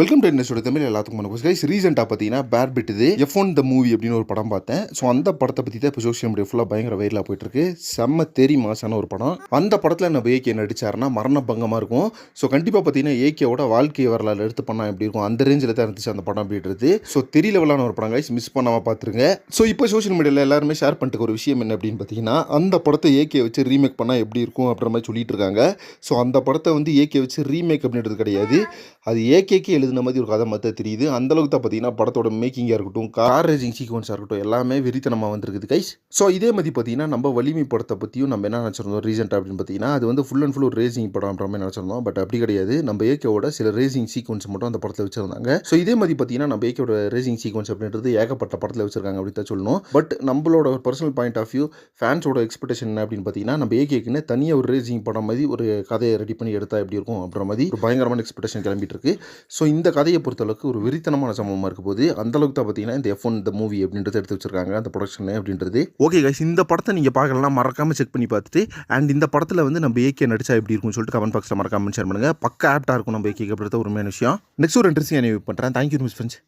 Welcome to என்னோட தமிழ் எல்லாத்துக்கும் வணக்கம். கைஸ் ரீசெண்டாக பார்த்தீங்கன்னா பேர் பிட் இது எஃப் ஒன் த மூவி அப்படின்னு ஒரு படம் பார்த்தேன். ஸோ அந்த படத்தை பற்றி தான் இப்போ சோஷியல் மீடியா ஃபுல்லாக பயங்கர வைரலாக போயிட்டுருக்கு. செம்ம தெரி மாசான ஒரு படம். அந்த படத்தில் நம்ம ஏகே நடிச்சாருன்னா மரண பங்கமாக இருக்கும். ஸோ கண்டிப்பாக பார்த்தீங்கன்னா ஏகேவோட வாழ்க்கை வரலாறு எடுத்து பண்ணால் எப்படி இருக்கும்? அந்த ரேஞ்சில் தான் இருந்துச்சு அந்த படம் அப்படின்றது. ஸோ தெரி லெவலான ஒரு படம் கைஸ் மிஸ் பண்ணாமல் பார்த்துருங்க. ஸோ இப்போ சோஷியல் மீடியாவில் எல்லாருமே ஷேர் பண்ணிட்டு ஒரு விஷயம் என்ன அப்படின்னு பார்த்தீங்கன்னா அந்த படத்தை ஏகே வச்சு ரீமேக் பண்ணால் எப்படி இருக்கும் அப்படின்ற மாதிரி சொல்லிட்டு இருக்காங்க ஸோ அந்த படத்தை வந்து ஏகே வச்சு ரீமேக் அப்படின்றது கிடையாது. அது ஏகேக்கு எழுதின மாதிரி ஒரு கதை மற்ற தெரியுது. அந்த அளவுக்கு தான் பார்த்தீங்கன்னா படத்தோட மேக்கிங்காக இருக்கட்டும் கார் ரேசிங் சீக்வன்ஸாக இருக்கட்டும் எல்லாமே வெறித்தனமாக வந்திருக்குது கைஸ் ஸோ இதே மாதிரி பார்த்தீங்கன்னா நம்ம வலிமை படத்தை பற்றியும் நம்ம என்ன நினச்சிருந்தோம் ரீசெண்டாக அப்படின்னு பார்த்தீங்கன்னா அது வந்து ஃபுல் அண்ட் ஃபுல் ஒரு ரேசிங் படம் அப்படின்ற மாதிரி நினச்சிருந்தோம். பட் அப்படி கிடையாது. நம்ம ஏகேவோட சில ரேசிங் சீக்வன்ஸ் மட்டும் அந்த படத்தில் வச்சிருந்தாங்க. ஸோ இதே மாதிரி பார்த்தீங்கன்னா நம்ம ஏகேவோட ரேசிங் சீக்வன்ஸ் அப்படின்றது ஏகப்பட்ட படத்தில் வச்சிருக்காங்க அப்படி தான் சொல்லணும். பட் நம்மளோட பர்சனல் பாயிண்ட் ஆஃப் வியூ ஃபேன்ஸோட எக்ஸ்பெக்டேஷன் என்ன அப்படின்னு பார்த்தீங்கன்னா நம்ம ஏகேக்குன்னு தனியாக ஒரு ரேசிங் படம் மாதிரி ஒரு கதையை ரெடி பண்ணி எடுத்தால் எப்படி இருக்கும் அப்படின்ற மாதிரி ஒரு பயங்கரமான எக்ஸ்பெக்டேஷன் கிளம்பிட்டு இருக்கு. ஸோ இந்த கதையை பொறுத்தளவுக்கு ஒரு வெறித்தனமான சம்பவமாக இருக்க போது அந்த அளவுக்கு தான் பார்த்தீங்கன்னா இந்த எஃப் ஒன் இந்த மூவி அப்படின்றது எடுத்து வச்சிருக்காங்க. அந்த ப்ரொடக்ஷன் அப்படின்றது. ஓகே கைஸ் இந்த படத்தை நீங்கள் பார்க்கலாம் மறக்காம செக் பண்ணி பார்த்துட்டு அண்ட் இந்த படத்தில் வந்து நம்ம ஏகே நடிச்சா எப்படி இருக்கும்னு சொல்லிட்டு கமெண்ட் பாக்ஸில் மறக்காம ஷேர் பண்ணுங்கள் பக்க ஆப்டாக இருக்கும் நம்ம ஏகே அப்படின்றத ஒரு உண்மையான விஷயம். நெக்ஸ்ட் ஒரு இன்ட்ரெஸ்டிங் பண்ணுறேன் தேங்க்யூ மிஸ் ஃப்ரெண்ட்ஸ்